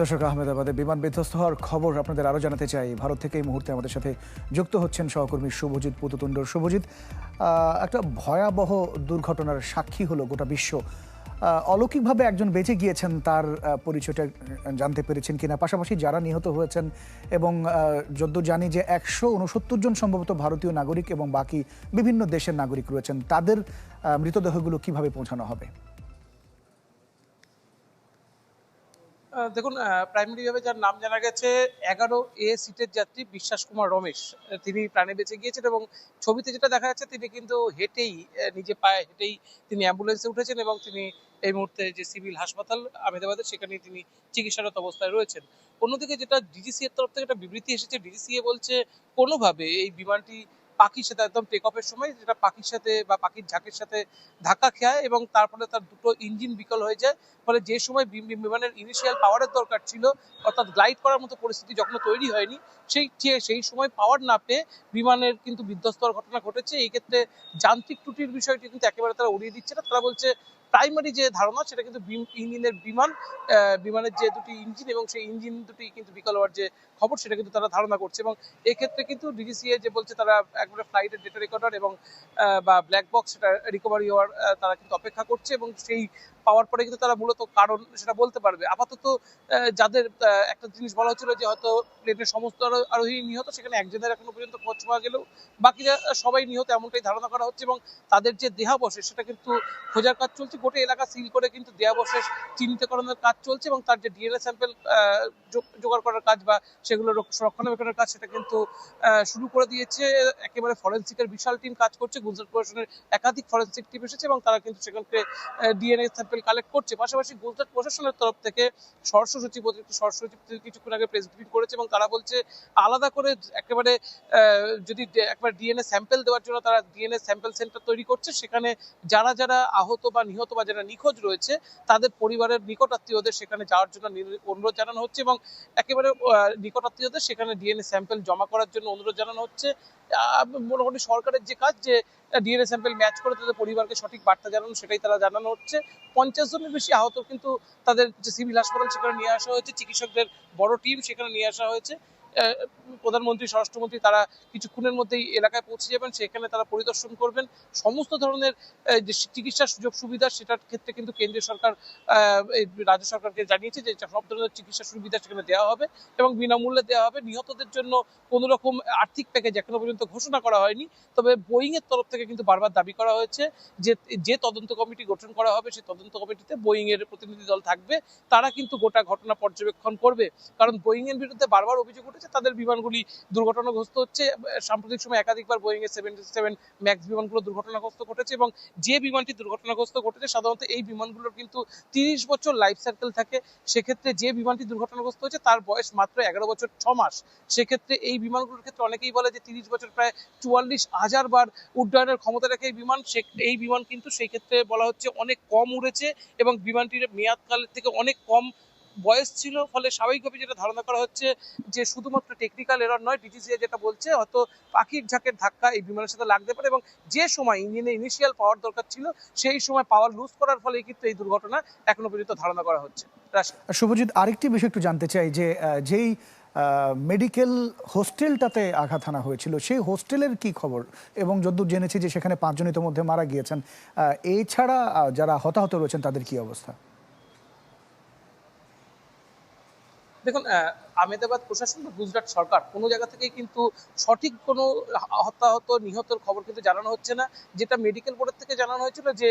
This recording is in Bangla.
দর্শক, আহমেদাবাদে বিমান বিধ্বস্ত হওয়ার খবর আপনাদের আরও জানাতে চাই। ভারত থেকে এই মুহূর্তে আমাদের সাথে যুক্ত হচ্ছেন সহকর্মী শুভজিৎ পুততুণ্ড শুভজিৎ একটা ভয়াবহ দুর্ঘটনার সাক্ষী হলো গোটা বিশ্ব। অলৌকিকভাবে একজন বেঁচে গিয়েছেন, তার পরিচয়টা জানতে পেরেছেন কিনা? পাশাপাশি যারা নিহত হয়েছেন এবং যদ্য জানি যে একশো উনসত্তর জন সম্ভবত ভারতীয় নাগরিক এবং বাকি বিভিন্ন দেশের নাগরিক রয়েছেন, তাদের মৃতদেহগুলো কীভাবে পৌঁছানো হবে? দেখুন প্রাইমারি ভাবে যার নাম জানা গেছে, এগারো এ সিটের যাত্রী বিশ্বাস কুমার রমেশ। তিনি প্রাণে বেঁচে গিয়েছেন এবং ছবিতে যেটা দেখা যাচ্ছে, তিনি কিন্তু হেঁটেই নিজে পায়ে হেঁটেই তিনি অ্যাম্বুলেন্সে উঠেছেন এবং তিনি এই মুহূর্তে যে সিভিল হাসপাতাল আহমেদাবাদের সেখানে তিনি চিকিৎসারত অবস্থায় রয়েছেন। অন্যদিকে যেটা ডিজিসি এর তরফ থেকে একটা বিবৃতি এসেছে ডিজিসিএ বলছে, কোনোভাবে এই বিমানটি পাখির সাথে একদম টেক অফের সময় যেটা পাখির সাথে বা পাখির ঝাঁকের সাথে ধাক্কা খায় এবং তারপরে তার দুটো ইঞ্জিন বিকল হয়ে যায়। ফলে যে সময় বিম- বিম- বিমানের ইনিশিয়াল পাওয়ারের দরকার ছিল, অর্থাৎ গ্লাইড করার মতো পরিস্থিতি যখন তৈরি হয়নি, সেই সেই সময় পাওয়ার না পেয়ে বিমানের কিন্তু বিধ্বস্ত হওয়ার ঘটনা ঘটেছে। এই ক্ষেত্রে যান্ত্রিক ত্রুটির বিষয়টি কিন্তু একেবারে তারা উড়িয়ে দিচ্ছে না। তারা বলছে প্রাইমারি যে ধারণা, সেটা কিন্তু ইঞ্জিনের বিমান বিমানের যে দুটি ইঞ্জিন এবং সেই ইঞ্জিন দুটি কিন্তু বিকল হওয়ার যে খবর, সেটা কিন্তু তারা ধারণা করছে এবং এক্ষেত্রে কিন্তু ডিজিসিএ যে বলছে তারা একবারে ফ্লাইটের ডেটা রেকর্ডার এবং বা ব্ল্যাক বক্স সেটা রিকভারি হওয়ার তারা কিন্তু অপেক্ষা করছে এবং সেই পাওয়ার পরে কিন্তু তারা মূলত কারণ সেটা বলতে পারবে। আপাতত যাদের একটা জিনিস বলা হচ্ছিল যে হয়তো প্লেনের সমস্ত আরো- আরোহী নিহত, সেখানে একজনের এখনও পর্যন্ত খোঁজ পাওয়া গেলেও বাকিরা সবাই নিহত এমনটাই ধারণা করা হচ্ছে এবং তাদের যে দেহাবশেষ সেটা কিন্তু খোঁজার কাজ চলছে। গোটা এলাকা সিল করে কিন্তু দেহাবশেষ চিহ্নিতকরণের কাজ চলছে এবং তার যে ডিএনএ স্যাম্পেল জোগাড় করার কাজ বা সেগুলো রক্ষ- রক্ষণাবেক্ষণের কাজ সেটা কিন্তু শুরু করে দিয়েছে। একেবারে ফরেন্সিকের বিশাল টিম কাজ করছে। গুজরাট প্রশাসনের একাধিক ফরেন্সিক টিম এসেছে এবং তারা কিন্তু সেখানকে ডিএনএ স্যাম্পেল কালেক্ট করছে পাশাপাশি গুজরাট প্রশাসনের তরফ থেকে স্বরাষ্ট্র সচিব অতিরিক্ত স্বরাষ্ট্র সচিব কিছুক্ষণ আগে প্রেস ব্রিফিং করেছে এবং তারা বলছে আলাদা করে একেবারে যদি একবার ডিএনএ স্যাম্পেল দেওয়ার জন্য তারা ডিএনএ স্যাম্পল সেন্টার তৈরি করছে সেখানে যারা যারা আহত বা নিহত বা যারা নিখোঁজ রয়েছে তাদের পরিবারের নিকট আত্মীয়দের সেখানে যাওয়ার জন্য অনুরোধ জানানো হচ্ছে এবং একেবারে আহ, নিকট আত্মীয়দের সেখানে ডিএনএ স্যাম্পল জমা করার জন্য অনুরোধ জানানো হচ্ছে। মোটামুটি সরকারের যে কাজ যে ডিএনএ স্যাম্পেল ম্যাচ করে তাদের পরিবারকে সঠিক বার্তা জানানো, সেটাই তারা জানানো হচ্ছে। পঞ্চাশ জনের বেশি আহত কিন্তু তাদের যে সিভিল হাসপাতাল সেখানে নিয়ে আসা হয়েছে। চিকিৎসকদের বড় টিম সেখানে নিয়ে আসা হয়েছে। প্রধানমন্ত্রী, স্বরাষ্ট্রমন্ত্রী তারা কিছুক্ষণের মধ্যেই এলাকায় পৌঁছে যাবেন, সেখানে তারা পরিদর্শন করবেন। সমস্ত ধরনের যে চিকিৎসার সুযোগ সুবিধা সেটার ক্ষেত্রে কিন্তু কেন্দ্রীয় সরকার রাজ্য সরকারকে জানিয়েছে যে সব ধরনের চিকিৎসা সুবিধা সেখানে দেওয়া হবে এবং বিনামূল্যে দেওয়া হবে। নিহতদের জন্য কোনো রকম আর্থিক প্যাকেজ এখনও পর্যন্ত ঘোষণা করা হয়নি, তবে বোয়িং এর তরফ থেকে কিন্তু বারবার দাবি করা হয়েছে যে যে তদন্ত কমিটি গঠন করা হবে সেই তদন্ত কমিটিতে বোয়িং এর প্রতিনিধি দল থাকবে। তারা কিন্তু গোটা ঘটনা পর্যবেক্ষণ করবে। কারণ বোয়িং এর বিরুদ্ধে বারবার অভিযোগ উঠেছে তাদের বিমানগুলি দুর্ঘটনাগ্রস্ত হচ্ছে। সাম্প্রতিক সময় একাধিকবার বোয়িং এর সেভেন সেভেন ম্যাক্স বিমানগুলো দুর্ঘটনাগ্রস্ত ঘটেছে এবং যে বিমানটি দুর্ঘটনাগ্রস্ত ঘটেছে, সাধারণত এই বিমানগুলোর কিন্তু তিরিশ বছর লাইফ সার্কেল থাকে। সেক্ষেত্রে যে বিমানটি দুর্ঘটনাগ্রস্ত হয়েছে, তার বয়স মাত্র এগারো বছর ছ মাস। সেক্ষেত্রে এই বিমানগুলোর ক্ষেত্রে অনেকেই বলে যে তিরিশ বছর প্রায় চুয়াল্লিশ হাজার বার উড্ডয়নের ক্ষমতা রাখে এই বিমান, সে- এই বিমান কিন্তু সেই ক্ষেত্রে বলা হচ্ছে অনেক কম উড়েছে এবং বিমানটির মেয়াদকালের থেকে অনেক কম বয়স ছিল, ফলে স্বাভাবিকভাবে যেটা ধারণা করা হচ্ছে যে শুধুমাত্র টেকনিক্যাল এরর নয় ডিটিসিএ যেটা বলছে, হয়তো পাখির ঝাঁকের ধাক্কা এই বিমানের সাথে লাগতে পারে এবং যে সময় ইঞ্জিনে ইনিশিয়াল পাওয়ার দরকার ছিল, সেই সময় পাওয়ার লুজ করার ফলে কিন্তু এই দুর্ঘটনা এখনও পর্যন্ত ধারণা করা হচ্ছে। শুভজিৎ, আরেকটি বিষয় একটু জানতে চাই যে যেই মেডিকেল হোস্টেলটাতে আঘাত হানা হয়েছিল, সেই হোস্টেলের কি খবর? এবং যদ্দূর জেনেছি যে সেখানে পাঁচজন ইতোমধ্যে মারা গিয়েছেন। এছাড়া যারা হতাহত রয়েছেন তাদের কি অবস্থা? দেখুন আহ, আহমেদাবাদ প্রশাসন বা গুজরাট সরকার কোনো জায়গা থেকেই কিন্তু সঠিক কোনো হতাহত নিহতর খবর কিন্তু জানানো হচ্ছে না। যেটা মেডিকেল বোর্ডের থেকে জানানো হয়েছিল যে